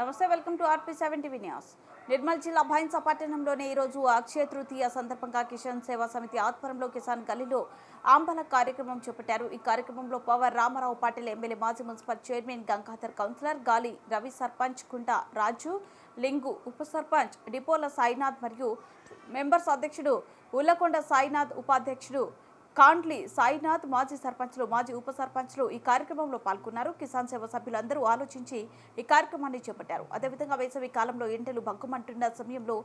నమస్తే welcome to RP seven TV news. Nirmal జిల్లా భైన్స పట్టణంలోనే ఈరోజు అక్షయ తృతీయ సందర్భంగా కిసాన్ సేవా సమితి ఆధ్వర్యంలో కిసాన్ గల్లీలో ఆంబల కార్యక్రమం చేపట్టారు. ఈ కార్యక్రమంలో పవర్ రామారావు పాటిల్ ఎమ్మెల్యే మాజీ municipal chairman Gangadhar councillor Gali Ravi sarpanch కుంట రాజు లింగు ఉప సర్పంచ్ డిపోల సాయినాథ్ మరియు మెంబర్స్ అధ్యక్షుడు ఉల్లకొండ సాయినాథ్ ఉపాధ్యక్షుడు కాండ్లి సాయినాథ్ మాజీ సర్పంచ్లు మాజీ ఉప సర్పంచ్లు ఈ కార్యక్రమంలో పాల్గొన్నారు. కిసాన్ సేవ సభ్యులందరూ ఆలోచించి ఈ కార్యక్రమాన్ని చేపట్టారు. అదేవిధంగా వేసవి కాలంలో ఎండలు భగ్గుమంటున్న సమయంలో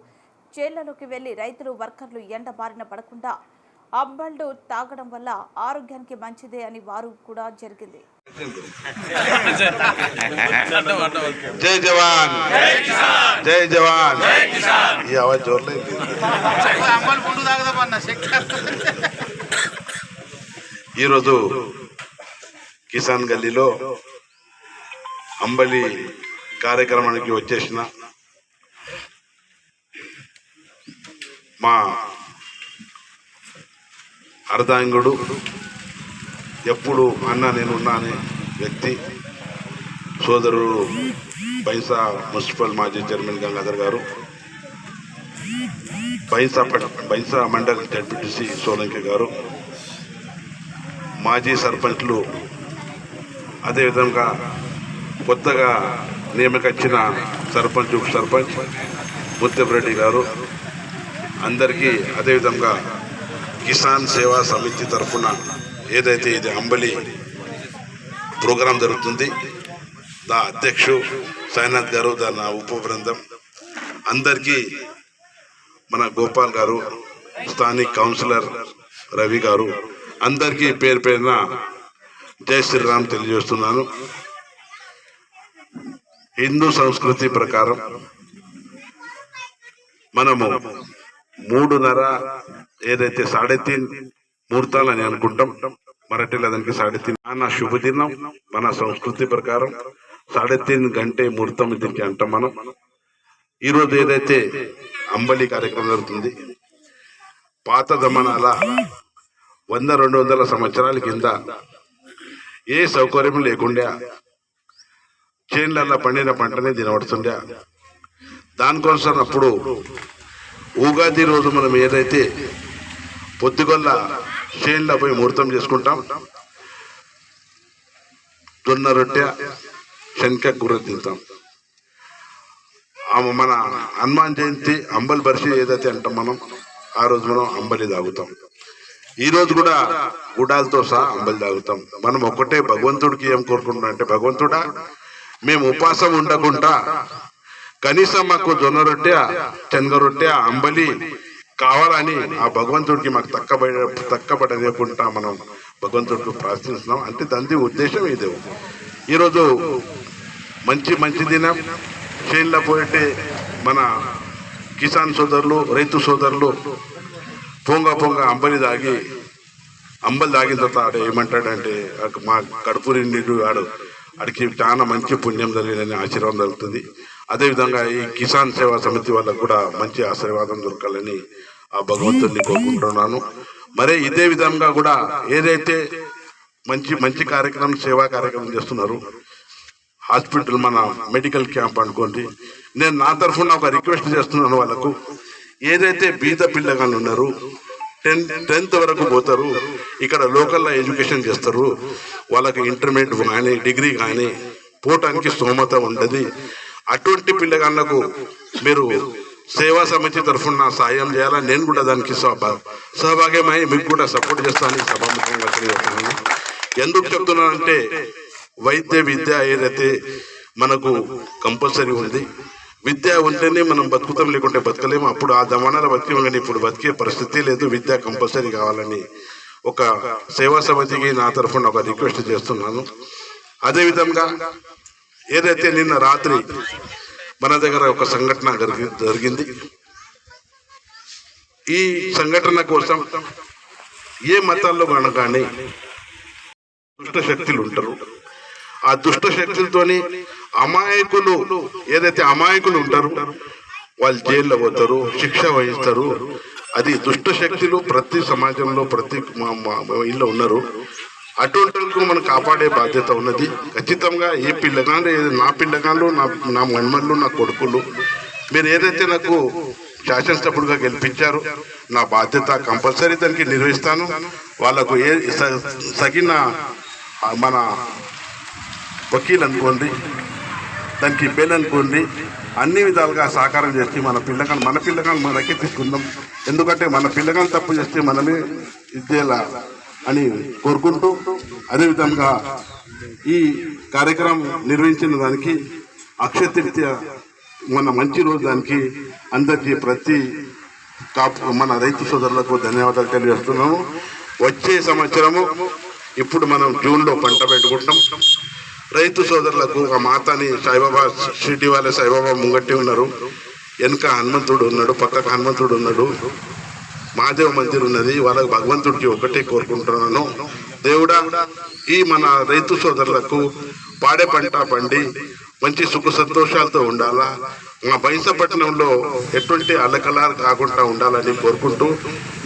చేళ్ళలోకి వెళ్ళి రైతులు వర్కర్లు ఎండ బారిన పడకుండా అంబళ్ళు తాగడం వల్ల ఆరోగ్యానికి మంచిదే అని వారు కూడా జరిగింది. జై జవాన్! జై జవాన్! ఈ అవజోర్లేదు ఈరోజు కిసాన్ గల్లీలో అంబలి కార్యక్రమానికి వచ్చేసిన మా అర్ధాంగుడు ఎప్పుడు అన్న నేనున్నా అనే వ్యక్తి సోదరుడు బైసా మున్సిపల్ మాజీ చైర్మన్ గంగాధర్ గారు బైసా పట్- బైసా మండల్ డెప్యూటీసీ సోలంకి గారు మాజీ సర్పంచ్లు అదేవిధంగా కొత్తగా నియమకొచ్చిన సర్పంచ్ ఉప సర్పంచ్ ముత్యపురెడ్డి గారు అందరికీ అదేవిధంగా కిసాన్ సేవా సమితి తరఫున ఏదైతే ఇది అంబలి ప్రోగ్రాం జరుగుతుంది దా అధ్యక్షు సాయినాథ్ గారు దాని ఉప బృందం అందరికీ మన గోపాల్ గారు స్థానిక కౌన్సిలర్ రవి గారు అందరికీ పేరు పేరున జై శ్రీరామ్ తెలియజేస్తున్నాను. హిందూ సంస్కృతి ప్రకారం మనము మూడున్నర ఏదైతే సాడే తీన్ ముహూర్తాలు అని అనుకుంటాం మరాఠీలో దానికి సాడే తీన్ మన శుభదినం మన సంస్కృతి ప్రకారం సాడే తీన్ గంటే ముహూర్తం దీనికి అంటాం మనం. ఈరోజు ఏదైతే అంబలి కార్యక్రమం జరుగుతుంది పాత దమనాల వంద రెండు వందల సంవత్సరాల కింద ఏ సౌకర్యం లేకుండా చేన్లల్లో పండిన పంటనే తినబడుతుండే. దానికోసం అప్పుడు ఉగాది రోజు మనం ఏదైతే పొద్దుగొల్ల చేన్ల పోయి ముహూర్తం చేసుకుంటాం దొన్న రొట్టె శనక కూర తింటాం. మన హనుమాన్ జయంతి అంబలి బర్షి ఏదైతే అంటాం మనం ఆ రోజు మనం అంబలి తాగుతాం. ఈ రోజు కూడా గుడాలతో సహా అంబలి తాగుతాం. మనం ఒక్కటే భగవంతుడికి ఏం కోరుకుంటున్నాం అంటే భగవంతుడా మేము ఉపాసం ఉండకుండా కనీసం మాకు జొన్న రొట్టె శనగ రొట్టె అంబలి కావాలని ఆ భగవంతుడికి మాకు తక్కబడి తక్కబడలేకుండా మనం భగవంతుడికి ప్రార్థిస్తున్నాం. అంటే దాని ఉద్దేశం ఇదే. ఈరోజు మంచి మంచి దినం. చేన్ల పోయితే మన కిసాన్ సోదరులు రైతు సోదరులు పొంగ పొంగ అంబలి తాగి అంబలి తాగిన తర్వాత ఆడ ఏమంటాడంటే మా కడుపు నిండి ఆడు ఆడికి చాలా మంచి పుణ్యం జరిగిందని ఆశీర్వాదం జరుగుతుంది. అదేవిధంగా ఈ కిసాన్ సేవా సమితి వాళ్ళకు కూడా మంచి ఆశీర్వాదం దొరకాలని ఆ భగవంతుడిని కోరుకుంటున్నాను. మరి ఇదే విధంగా కూడా ఏదైతే మంచి మంచి కార్యక్రమం సేవా కార్యక్రమం చేస్తున్నారు హాస్పిటల్ మన మెడికల్ క్యాంప్ అనుకోండి నేను నా తరఫున ఒక రిక్వెస్ట్ చేస్తున్నాను వాళ్ళకు. ఏదైతే బీద పిల్లగాళ్ళు ఉన్నారు టెన్త్ టెన్త్ వరకు పోతారు ఇక్కడ లోకల్లో ఎడ్యుకేషన్ చేస్తారు వాళ్ళకి ఇంటర్మీడియట్ కానీ డిగ్రీ కానీ పోవటానికి స్తోమత ఉండదు. అటువంటి పిల్లగాళ్ళకు మీరు సేవా సమితి తరఫున సాయం చేయాలని నేను కూడా దానికి సహభాగ్యమై మీకు కూడా సపోర్ట్ చేస్తాను సభాముఖంగా తెలియజేస్తాను ఎందుకు చెప్తున్నానంటే వైద్య విద్య ఏదైతే మనకు కంపల్సరీ ఉంది విద్య ఉంటేనే మనం బతుకుతాం లేకుంటే బతకలేము. అప్పుడు ఆ జమానాలో బతికి కానీ ఇప్పుడు బతికే పరిస్థితి లేదు. విద్య కంపల్సరీ కావాలని ఒక సేవా సమితికి నా తరఫున ఒక రిక్వెస్ట్ చేస్తున్నాను. అదేవిధంగా ఏదైతే నిన్న రాత్రి మన దగ్గర ఒక సంఘటన జరిగి జరిగింది. ఈ సంఘటన కోసం ఏ మతాల్లో కానీ కానీ దుష్ట శక్తులు ఉంటారు. ఆ దుష్ట శక్తులతోని అమాయకులు ఏదైతే అమాయకులు ఉంటారు వాళ్ళు జైల్లో పోతారు శిక్ష వహిస్తారు. అది దుష్ట శక్తులు ప్రతి సమాజంలో ప్రతి మా- ఇల్లు ఉన్నారు. అటువంటి మనం కాపాడే బాధ్యత ఉన్నది. ఖచ్చితంగా ఏ పిల్లగాళ్ళు నా పిల్లగాళ్ళు నా నా మన్మళ్ళు నా కొడుకులు మీరు ఏదైతే నాకు శాసనసభ్యుడిగా గెలిపించారు నా బాధ్యత కంపల్సరీ దానికి నిర్వహిస్తాను. వాళ్ళకు ఏ స- తగిన మన వకీల్ అనుకోండి దానికి బెల్ అనుకోండి అన్ని విధాలుగా సహకారం చేసి మన పిల్లకాయలు మన పిల్లకాయలు మనకే తీసుకుందాం. ఎందుకంటే మన పిల్లకాయలు తప్పు చేస్తే మనమే ఇచ్చేలా అని కోరుకుంటూ అదేవిధంగా ఈ కార్యక్రమం నిర్వహించిన దానికి అక్షతృతీయ మన మంచి రోజు దానికి అందరికీ ప్రతి మన రైతు సోదరులకు ధన్యవాదాలు తెలియజేస్తున్నాము. వచ్చే సంవత్సరము ఇప్పుడు మనం జూన్లో పంట పెట్టుకుంటాం. రైతు సోదరులకు ఒక మాతని సాయిబాబా షిటి వాళ్ళ సాయిబాబా ముంగట్టి ఉన్నారు. వెనుక హనుమంతుడు ఉన్నాడు పక్కకు హనుమంతుడు ఉన్నాడు. మహాదేవ మందిర్ ఉన్నది వాళ్ళకి భగవంతుడికి ఒకటే కోరుకుంటున్నాను. దేవుడా ఈ మన రైతు సోదరులకు పాడే పంట పండి మంచి సుఖ సంతోషాలతో ఉండాలా? మా బైంసపట్నంలో ఎటువంటి అల్లకల కాకుండా ఉండాలని కోరుకుంటూ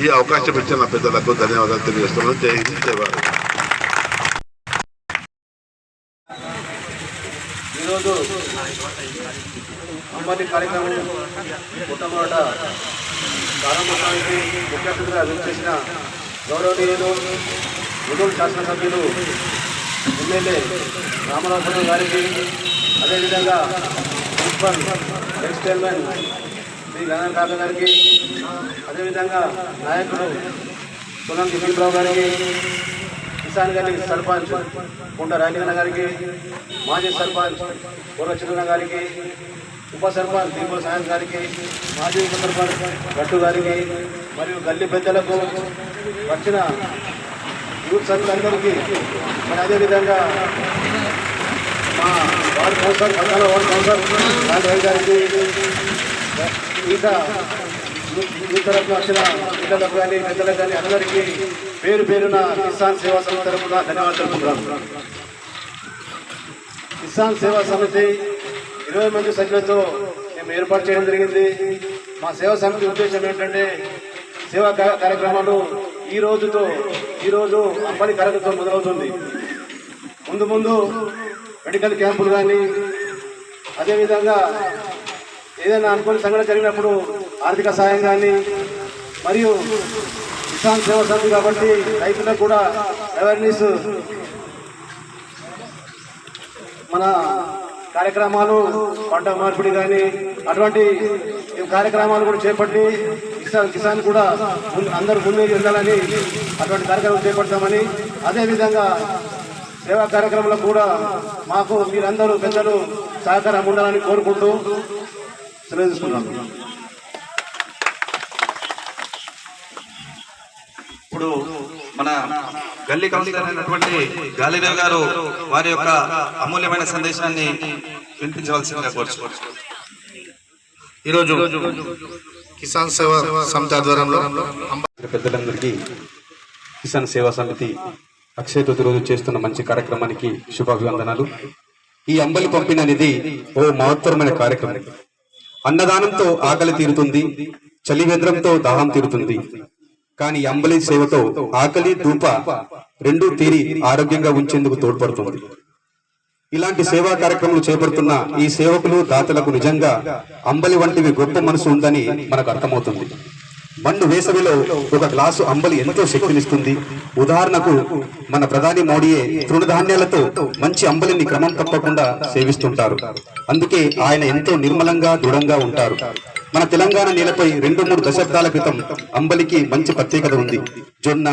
ఈ అవకాశం ఇచ్చిన పెద్దలకు ధన్యవాదాలు తెలియజేస్తున్నాను. జై హింద్ జై భారత్ ఈరోజు అమ్మటి కార్యక్రమం మొట్టమొదట ప్రారంభోత్సవానికి ముఖ్య అతిథిగా విచ్చేసిన గౌరవనీయులు ముదూరు శాసనసభ్యులు ఎమ్మెల్యే రామరాజు గారికి అదేవిధంగా principal vice chairman Shri Ganesh గారికి అదేవిధంగా నాయకుడు సునం దిలీప్రావు గారికి కిసాన్ గారి సర్పంచ్ కొండ రాజన్న గారికి మాజీ సర్పంచ్ పూర్వచంద్ర గారికి ఉప సర్పంచ్ దీపో సాయం గారికి మాజీ ఉప సర్పంచ్ గట్టు గారికి మరియు గల్లి పెద్దలకు వచ్చిన యూత్ అందరికీ మరి అదేవిధంగా మా వార్డ్ కౌన్సిలర్ పక్కన వార్డ్ కౌన్సిలర్ గారికి ఇంకా ఈ తరఫున వచ్చిన పిల్లలకు కానీ పెద్దలకు కానీ అందరికీ పేరు పేరున కిసాన్ సేవా సమితి తరఫున ధన్యవాదాలు తెలుపుతున్నాను కిసాన్ సేవా సమితి ఇరవై మంది సభ్యులతో మేము ఏర్పాటు చేయడం జరిగింది. మా సేవా సమితి ఉద్దేశం ఏంటంటే సేవా కార్యక్రమాలు ఈ రోజుతో ఈ రోజు అంబలి కార్యక్రమం మొదలవుతుంది. ముందు ముందు మెడికల్ క్యాంపులు కానీ అదేవిధంగా ఏదైనా అనుకోని సంఘటన జరిగినప్పుడు ఆర్థిక సాయం కానీ మరియు కిసాన్ సేవ సమితి కాబట్టి రైతులకు కూడా అవేర్నెస్ మన కార్యక్రమాలు పంట మార్పిడి కానీ అటువంటి కార్యక్రమాలు కూడా చేపట్టి కిసాన్ కిసాన్ కూడా అందరూ ముందుకు వెళ్ళాలని అటువంటి కార్యక్రమం చేపడతామని అదేవిధంగా సేవా కార్యక్రమంలో కూడా మాకు మీరందరూ పెద్దలు సహకారం ఉండాలని కోరుకుంటూ సెలవు ఇప్పుడు మన గల్లీ కౌన్సిలర్ అయినటువంటి గాలిదేవ్ గారు వారి యొక్క అమూల్యమైన సందేశాన్ని వినిపించవలసిందిగా కోరుచుకోవచ్చు ఈరోజు కిసాన్ సేవ సమితి ఆధ్వర్యంలో పెద్దలందరికీ కిసాన్ సేవా సమితి అక్షయ తృతీయ రోజు చేస్తున్న మంచి కార్యక్రమానికి శుభాభివందనాలు. ఈ అంబలి పంపిణీ అనేది ఓ మహత్తరమైన కార్యక్రమం. అన్నదానంతో ఆకలి తీరుతుంది చలివేద్రంతో దాహం తీరుతుంది. కానీ అంబులెన్స్ అంబలి సేవతో ఆకలి ధూప రెండూ తీరి ఆరోగ్యంగా ఉంచేందుకు తోడ్పడుతుంది. ఇలాంటి సేవా కార్యక్రమాలు చేపడుతున్న ఈ సేవకులు దాతలకు నిజంగా అంబలి వంటివి గొప్ప మనసు ఉందని మనకు అర్థమవుతుంది. మండు వేసవిలో ఒక గ్లాసు అంబలి ఎంతో శక్తినిస్తుంది. ఉదాహరణకు మన ప్రధాని మోడీయే తృణధాన్యాలతో మంచి అంబలిని క్రమం తప్పకుండా సేవిస్తుంటారు. అందుకే ఆయన ఎంతో నిర్మలంగా దృఢంగా ఉంటారు. మన తెలంగాణ నేలపై రెండు మూడు దశాబ్దాల క్రితం అంబలికి మంచి ప్రత్యేకత ఉంది. జొన్న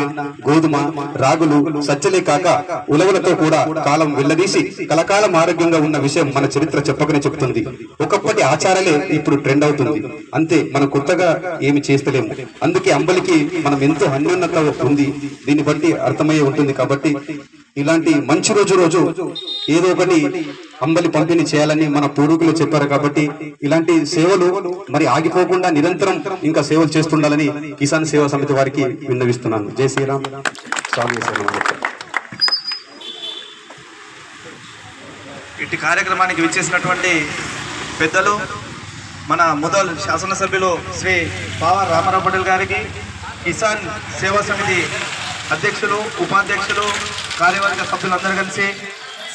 గోధుమ రాగులు సజ్జలే కాక ఉలవలతో కూడా కాలం వెళ్ళదీసి కలకాలం ఆరోగ్యంగా ఉన్న విషయం మన చరిత్ర చెప్పకనే చెప్తుంది. ఒకప్పటి ఆచారాలే ఇప్పుడు ట్రెండ్ అవుతుంది. అంతే మనం కొత్తగా ఏమి చేస్తలేము. అందుకే అంబలికి మనం ఎంతో అన్యోన్నత ఉంది. దీన్ని బట్టి అర్థమయ్యే ఉంటుంది కాబట్టి ఇలాంటి మంచి రోజు రోజు ఏదో ఒకటి అంబలి పంపిణీ చేయాలని మన పూర్వీకులు చెప్పారు కాబట్టి ఇలాంటి సేవలు మరి ఆగిపోకుండా నిరంతరం ఇంకా సేవలు చేస్తుండాలని కిసాన్ సేవా సమితి వారికి విన్నవిస్తున్నాను. జై శ్రీరామ్. స్వామి ఇట్టి కార్యక్రమానికి విచ్చేసినటువంటి పెద్దలు మన మొదలు శాసనసభ్యులు శ్రీ పావ రామారావు పటేల్ గారికి కిసాన్ సేవా సమితి అధ్యక్షులు ఉపాధ్యక్షులు కార్యవర్గ సభ్యులందరూ కలిసి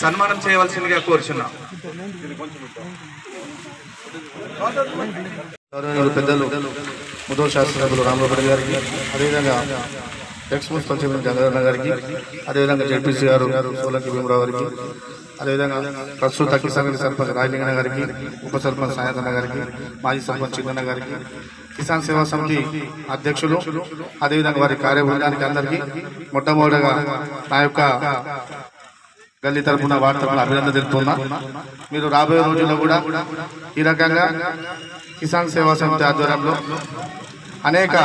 సన్మానం చేయవలసిందిగా కోరుచున్నాం. పెద్దలు ముదో శాస్త్రసభ్యులు రామగౌడ గారికి అదేవిధంగా ఎక్స్ మున్సిపల్ చైర్మన్ గారికి అదేవిధంగా జడ్పీసీ గారు సోలంకి భీమరావు గారికి అదేవిధంగా ప్రస్తుత కిసాన్ సర్పంచ్ రాజలింగన్న గారికి ఉప సర్పంచ్ సాయంత్రన్న గారికి మాజీ సర్పంచ్ చిన్న గారికి కిసాన్ సేవా సమితి అధ్యక్షులు అదేవిధంగా వారి కార్యబృందానికి అందరికీ మొట్టమొదటిగా నా యొక్క గల్లీ తరపున వారి అభినందన తెలుపుతున్నా మీరు రాబోయే రోజుల్లో కూడా ఈ రకంగా కిసాన్ సేవా సమితి ఆధ్వర్యంలో అనేక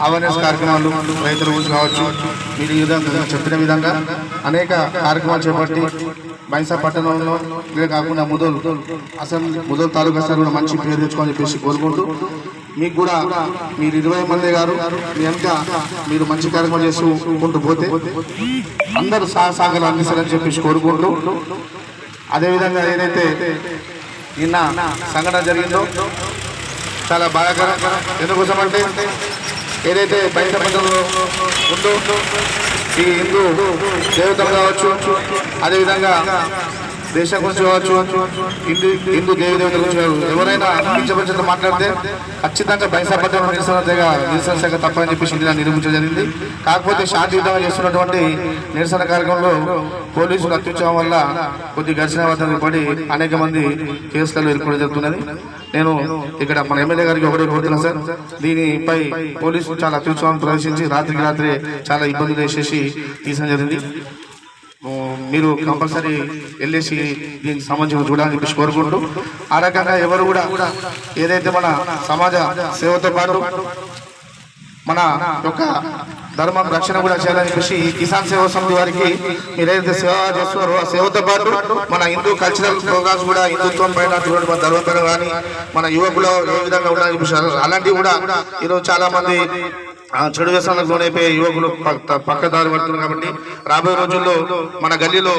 అవేర్నెస్ కార్యక్రమాలు రైతుల గురించి కావచ్చు మీరు ఈ విధంగా చెప్పిన విధంగా అనేక కార్యక్రమాలు చేపట్టి బైసా పట్టణంలో ఇదే కాకుండా ముదోల్ అసెంబ్లీ ముదోల్ తాలూకా సార్ కూడా మంచి పేరు తెచ్చుకోవాలని చెప్పేసి కోరుకుంటూ మీకు కూడా మీరు ఇరవై మంది గారు మీ వెనక మీరు మంచి కార్యక్రమం చేసుకుంటూ పోతే అందరూ సహసాగలు అందిస్తారని చెప్పేసి కోరుకుంటూ అదేవిధంగా ఏదైతే నిన్న సంఘటన జరిగిందో చాలా బాధాకరం. ఎందుకోసం అంటే ఏదైతే బయట ఉంటూ ఉందో ఈ హిందూ దేవతలు కావచ్చు అదేవిధంగా దేశం గురించి కావచ్చు హిందూ హిందూ దేవి దేవతల గురించి ఎవరైనా కించపరిచితో మాట్లాడితే ఖచ్చితంగా బైసా నిరసన తెగ శాఖ తప్పని చెప్పేసి ఇందులో నిర్మించడం జరిగింది. కాకపోతే శాంతియుతంగా చేస్తున్నటువంటి నిరసన కార్యక్రమంలో పోలీసులు అత్యుత్సవం వల్ల కొద్ది ఘర్షణ పడి అనేక మంది కేసులలో ఇరుకోవడం జరుగుతున్నది. నేను ఇక్కడ మన ఎమ్మెల్యే గారికి ఒకటే కోరుతున్నాను సార్. దీనిపై పోలీసులు చాలా అత్యుత్సవం ప్రవేశించి రాత్రికి రాత్రి చాలా ఇబ్బందులు వేసేసి తీసడం జరిగింది. మీరు కంపల్సరీ వెళ్ళేసి దీనికి సంబంధించి చూడాలని చెప్పేసి కోరుకుంటూ ఆ రకంగా ఎవరు కూడా ఏదైతే మన సమాజ సేవతో పాటు మన యొక్క ధర్మం రక్షణ కూడా చేయాలని చెప్పేసి కిసాన్ సేవా సమితి వారికి మీరు సేవ చేస్తున్నారో. ఆ సేవతో పాటు మన హిందూ కల్చరల్ ప్రోగ్రామ్స్ కూడా హిందుత్వం పైన చూడండి మన కానీ మన యువకులు ఏ విధంగా ఉండాలని అలాంటివి కూడా ఈరోజు చాలా మంది ఆ చెడు వ్యసనాలకు లోనైపోయే యువకులు పక్క- పక్క దారి పడుతున్నారు కాబట్టి రాబోయే రోజుల్లో మన గల్లీలో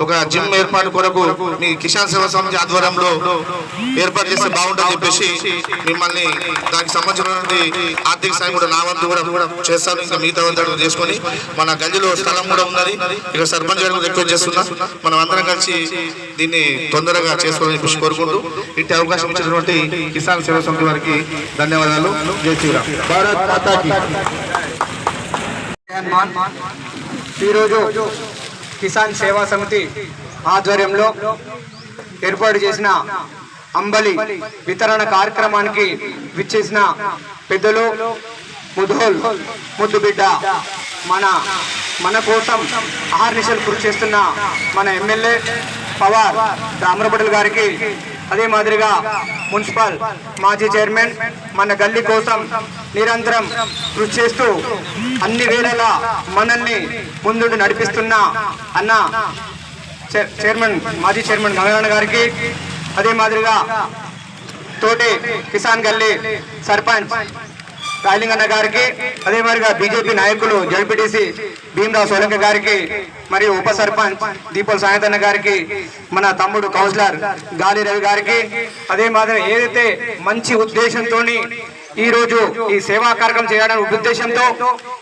ఒక జిమ్ ఏర్పాటు కొరకు మీ కిసాన్ సేవా సమితి ఆధ్వర్యంలో ఏర్పాటు చేస్తే బాగుంటుందని చెప్పేసి మిమ్మల్ని దానికి సంబంధించినటువంటి ఆర్థిక సాయం కూడా నా వంతు కూడా చేస్తాను. ఇంకా మిగతా వంతు చేసుకొని మన గల్లీలో స్థలం కూడా ఉన్నది ఇక్కడ సర్పంచ్ గారు రిక్వెస్ట్ చేస్తున్నా. మనం అందరం కలిసి దీన్ని తొందరగా చేసుకోవాలని చెప్పేసి కోరుకుంటూ ఇట్టి అవకాశం ఇచ్చినటువంటి కిసాన్ సేవా సమితి వారికి ధన్యవాదాలు. జయ శ్రీరామ్. భారత్ ఈరోజు కిసాన్ సేవా సమితి ఆధ్వర్యంలో ఏర్పాటు చేసిన అంబలి వితరణ కార్యక్రమానికి విచ్చేసిన పెద్దలు ముధోల్ ముద్దు బిడ్డ మన మన కోసం ఆహర్నిశలు కృషి చేస్తున్న మన ఎమ్మెల్యే పవార్ రామరపటల్ గారికి అదే మాదిరిగా మున్సిపల్ మాజీ చైర్మన్ మన గల్లీ కోసం నిరంతరం కృషి చేస్తూ అన్ని వేళలా మనల్ని ముందుండి నడిపిస్తున్న అన్న చైర్మన్ మాజీ చైర్మన్ గంగారాయణ గారికి అదే మాదిరిగా తోటి కిసాన్ గల్లీ సర్పంచ్ రాయలింగన్న గారికి అదే మాదిరిగా బీజేపీ నాయకులు జడ్పీటీసీ భీమరావు సోలంక గారికి మరియు ఉప సర్పంచ్ దీపల్ సాయంతన్న గారికి మన తమ్ముడు కౌన్సిలర్ గాలి రవి గారికి అదే మాదిరి ఏదైతే మంచి ఉద్దేశంతో ఈ రోజు ఈ సేవా కార్యక్రమం చేయడానికి ఉద్దేశంతో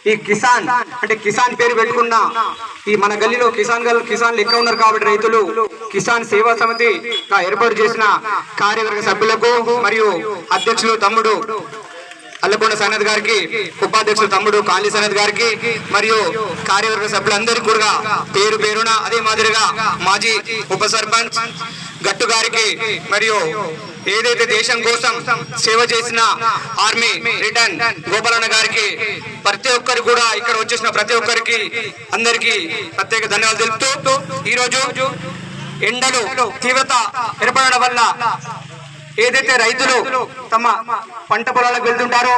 ఈ కిసాన్ అంటే కిసాన్ పేరు పెట్టుకున్న ఈ మన గల్లీలో కిసాన్ గల్ కిసాన్ లెక్క ఉన్నారు కాబట్టి రైతులు కిసాన్ సేవా సమితి ఏర్పాటు చేసిన కార్యవర్గ సభ్యులకు మరియు అధ్యక్షులు తమ్ముడు అల్లకొండ సనత్ గారికి ఉపాధ్యక్షుడు తమ్ముడు కాళీ సనత్ గారికి మరియు కార్యవర్గ సభ్యులందరికీ కూడా పేరు పేరున అదే మాదిరిగా మాజీ ఉప సర్పంచ్ గట్టు గారికి మరియు ఏదైతే దేశం కోసం సేవ చేసిన ఆర్మీ రిటర్న్ గోపాలన్న గారికి ప్రతి ఒక్కరు కూడా ఇక్కడ వచ్చేసిన ప్రతి ఒక్కరికి అందరికీ ప్రత్యేక ధన్యవాదాలు తెలుపుతూ ఈ రోజు ఎండలు తీవ్రత ఏర్పడడం వల్ల ఏదైతే రైతులు తమ పంట పొలాలకు వెళ్తుంటారో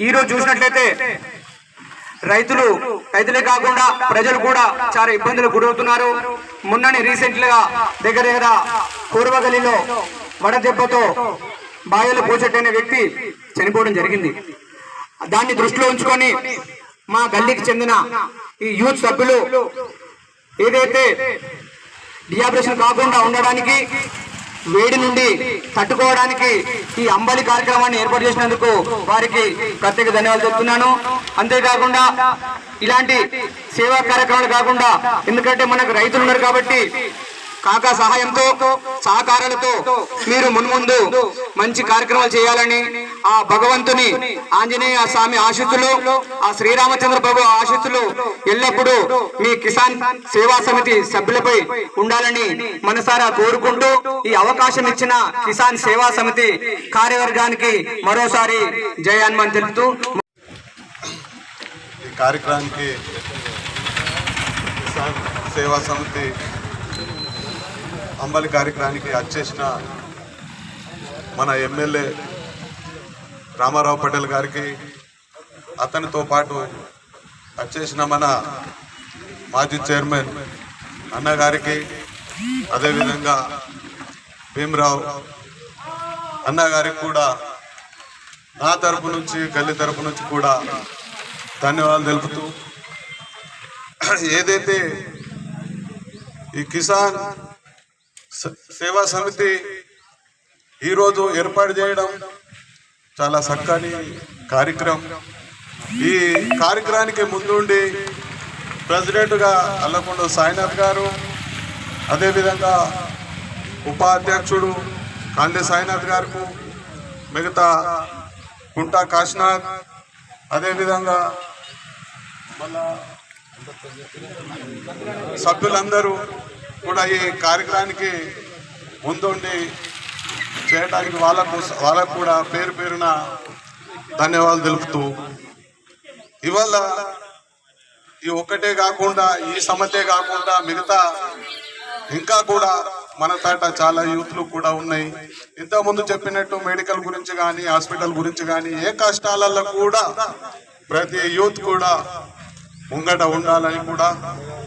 ఈ రోజు చూసినట్లయితే రైతులు రైతులే కాకుండా ప్రజలు కూడా చాలా ఇబ్బందులు గురవుతున్నారు. మొన్ననే రీసెంట్గా దగ్గర దగ్గర పూర్వగలిలో వడదెబ్బతో బాయలు పోసేటైన వ్యక్తి చనిపోవడం జరిగింది. దాన్ని దృష్టిలో ఉంచుకొని మా గల్లీకి చెందిన ఈ యూత్ సభ్యులు ఏదైతే డియాబ్రేషన్ కాకుండా ఉండడానికి వేడి నుండి తట్టుకోవడానికి ఈ అంబలి కార్యక్రమాన్ని ఏర్పాటు చేసినందుకు వారికి ప్రత్యేక ధన్యవాదాలు చెప్తున్నాను. అంతేకాకుండా ఇలాంటి సేవా కార్యక్రమాలు కాకుండా ఎందుకంటే మనకు రైతులు ఉన్నారు కాబట్టి కాకా సహాయంతో సహకారాలతో మీరు మున్ముందు మంచి కార్యక్రమాలు చేయాలని ఆ భగవంతుని ఆంజనేయ స్వామి ఆశీస్సులు ఆ శ్రీరామచంద్ర ప్రభు ఆశీస్సులు ఎల్లప్పుడూ మీ కిసాన్ సేవా సమితి సభ్యులపై ఉండాలని మనసారా కోరుకుంటూ ఈ అవకాశం ఇచ్చిన కిసాన్ సేవా సమితి కార్యవర్గానికి మరోసారి జయ హనుమాన్ తెలుపుతూ ఈ కార్యక్రమానికి కిసాన్ సేవా సమితి అంబలి కార్యక్రమానికి వచ్చేసిన మన ఎమ్మెల్యే రామారావు పటేల్ గారికి అతనితో పాటు వచ్చేసిన మన మాజీ చైర్మన్ అన్నగారికి అదేవిధంగా భీమరావు అన్నగారికి కూడా నా తరపు నుంచి గల్లి తరపు నుంచి కూడా ధన్యవాదాలు తెలుపుతూ ఏదైతే ఈ కిసాన్ సేవా సమితి ఈరోజు ఏర్పాటు చేయడం చాలా చక్కని కార్యక్రమం. ఈ కార్యక్రమానికి ముందుండి ప్రెసిడెంట్గా అల్లకొండ సాయినాథ్ గారు అదేవిధంగా ఉపాధ్యక్షుడు కాందే సాయినాథ్ గారికి మిగతా కుంటా కాశీనాథ్ అదేవిధంగా మళ్ళా సభ్యులందరూ కూడా ఈ కార్యక్రమానికి ముందుండి చేయడానికి వాళ్ళకు వాళ్ళకు కూడా పేరు పేరున ధన్యవాదాలు తెలుపుతూ ఇవాళ ఈ ఒక్కటే కాకుండా ఈ సమతే కాకుండా మిగతా ఇంకా కూడా మన తాట చాలా యూత్లు కూడా ఉన్నాయి. ఇంతకుముందు చెప్పినట్టు మెడికల్ గురించి కానీ హాస్పిటల్ గురించి కానీ ఏ కష్టాలలో కూడా ప్రతి యూత్ కూడా ముంగట ఉండాలని కూడా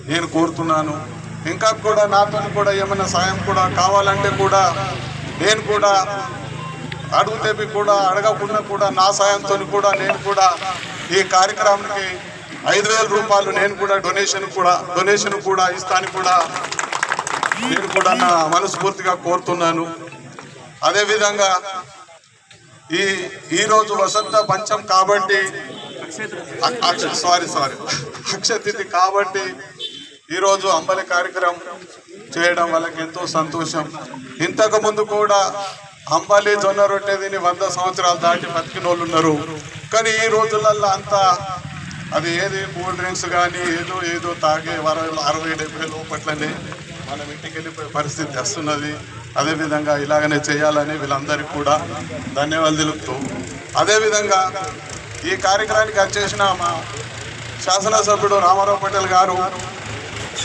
నేను కోరుతున్నాను. ఇంకా కూడా నాతో కూడా ఏమైనా సాయం కూడా కావాలంటే కూడా నేను కూడా అడుగుతేపి కూడా అడగకుండా కూడా నా సాయంతో కూడా నేను కూడా ఈ కార్యక్రమానికి ఐదు వేల రూపాయలు నేను కూడా డొనేషన్ కూడా డొనేషన్ కూడా ఇస్తాను కూడా నేను కూడా నా మనస్ఫూర్తిగా కోరుతున్నాను. అదేవిధంగా ఈ ఈరోజు వసంత పంచం కాబట్టి సారీ సారీ అక్షతిథి కాబట్టి ఈరోజు అంబలి కార్యక్రమం చేయడం వాళ్ళకి ఎంతో సంతోషం. ఇంతకు ముందు కూడా అంబలి జొన్న రొట్టె తిని వంద సంవత్సరాలు దాటి బతికిన వాళ్ళు ఉన్నారు కానీ ఈ రోజులల్లో అంతా అది ఏది కూల్ డ్రింక్స్ కానీ ఏదో ఏదో తాగే అరవై అరవై డెబ్బై లోపట్లనే మనం ఇంటికి వెళ్ళిపోయే పరిస్థితి వస్తున్నది. అదేవిధంగా ఇలాగనే చేయాలని వీళ్ళందరికీ కూడా ధన్యవాదాలు తెలుపుతూ అదేవిధంగా ఈ కార్యక్రమానికి వచ్చేసిన మా శాసనసభ్యుడు రామారావు పటేల్ గారు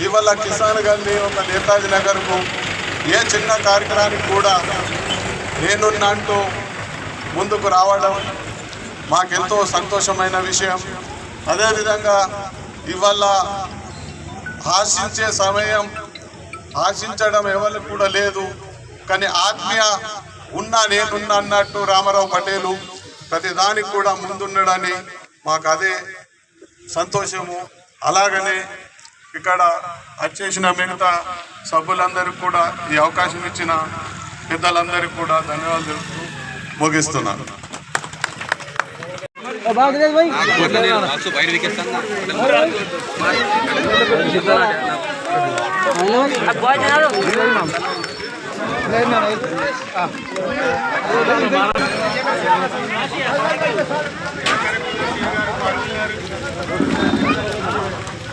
ఇవాళ కిసాన్ గాంధీ ఒక నేతాజీ నగర్కు ఏ చిన్న కార్యక్రమానికి కూడా నేనున్నంటూ ముందుకు రావడం మాకెంతో సంతోషమైన విషయం. అదేవిధంగా ఇవాళ ఆశించే సమయం ఆశించడం ఎవరికి కూడా లేదు. కానీ ఆత్మీయ ఉన్నా నేనున్నా అన్నట్టు రామారావు పటేలు ప్రతి దానికి కూడా ముందుండడని మాకు అదే సంతోషము. అలాగనే ఇక్కడ వచ్చేసిన మిగతా సభ్యులందరికీ కూడా ఈ అవకాశం ఇచ్చిన పెద్దలందరికీ కూడా ధన్యవాదాలు ముగిస్తున్నారు ముగిస్తున్నాను